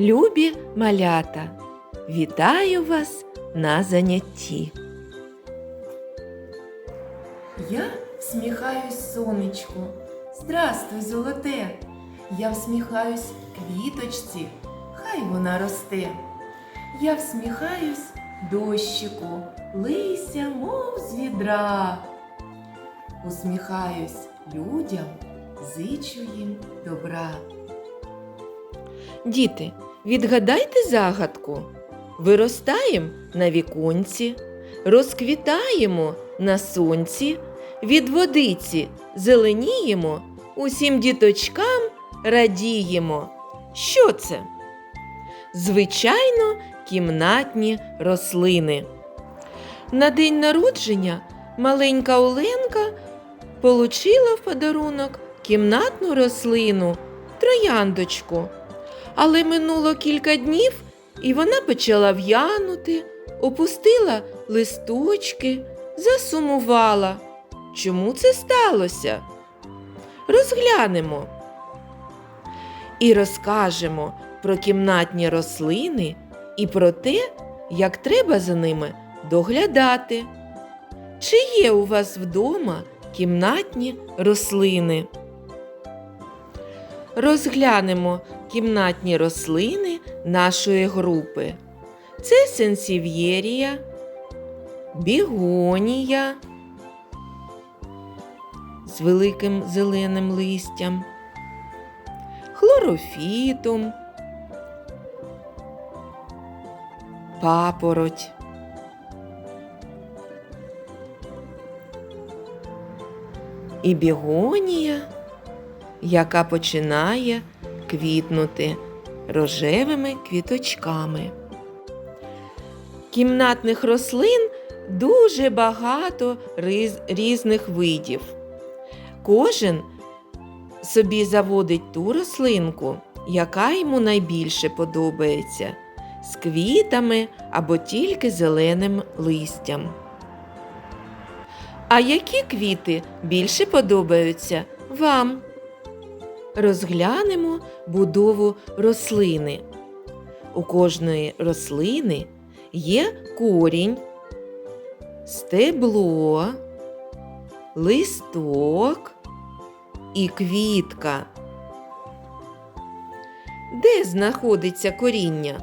Любі малята, вітаю вас на занятті. Я всміхаюсь сонечку. Здрастуй, золоте. Я всміхаюсь квіточці, хай вона росте. Я всміхаюсь дощику, лися, мов з відра. Усміхаюсь людям, зичу їм добра. Діти, відгадайте загадку. Виростаємо на віконці, розквітаємо на сонці, від водиці зеленіємо, усім діточкам радіємо. Що це? Звичайно, кімнатні рослини. На день народження маленька Оленка получила в подарунок кімнатну рослину трояндочку. Але минуло кілька днів, і вона почала в'янути, опустила листочки, засумувала. Чому це сталося? Розглянемо і розкажемо про кімнатні рослини і про те, як треба за ними доглядати. Чи є у вас вдома кімнатні рослини? Розглянемо кімнатні рослини нашої групи. Це сенсів'єрія, бігонія з великим зеленим листям, хлорофітум, папороть. І бігонія яка починає квітнути рожевими квіточками. Кімнатних рослин дуже багато риз- різних видів. Кожен собі заводить ту рослинку, яка йому найбільше подобається, з квітами або тільки зеленим листям. А які квіти більше подобаються вам? Розглянемо будову рослини. У кожної рослини є корінь, стебло, листок і квітка. Де знаходиться коріння?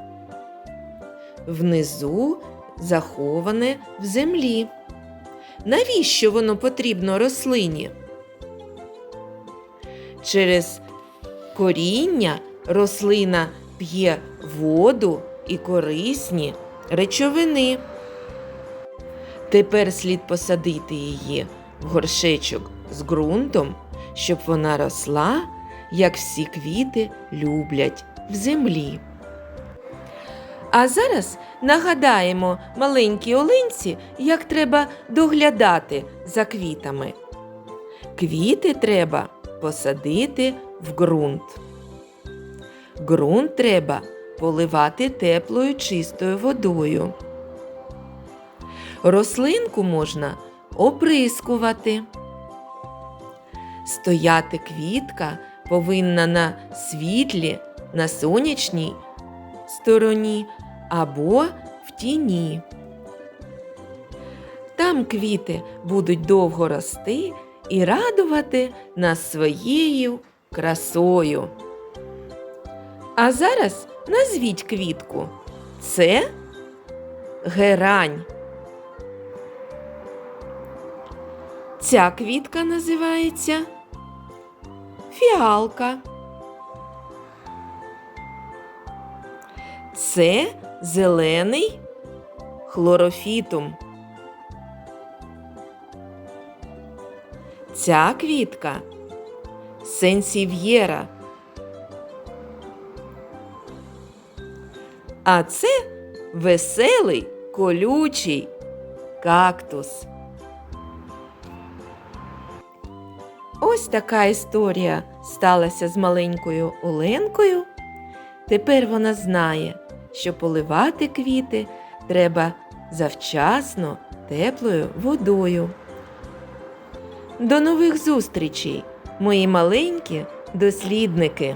Внизу заховане в землі. Навіщо воно потрібно рослині? Через коріння рослина п'є воду і корисні речовини. Тепер слід посадити її в горшечок з ґрунтом, щоб вона росла, як всі квіти люблять в землі. А зараз нагадаємо маленькій Оленці, як треба доглядати за квітами. Квіти треба посадити в ґрунт. Ґрунт треба поливати теплою чистою водою. Рослинку можна оприскувати. Стояти квітка повинна на світлі, на сонячній стороні або в тіні. Там квіти будуть довго рости і радувати нас своєю красою. А зараз назвіть квітку. Це герань. Ця квітка називається фіалка. Це зелений хлорофітум. Ця квітка сенсів'єра. А це веселий колючий кактус. Ось така історія сталася з маленькою Оленкою. Тепер вона знає, що поливати квіти треба завчасно теплою водою. До нових зустрічей, мої маленькі дослідники!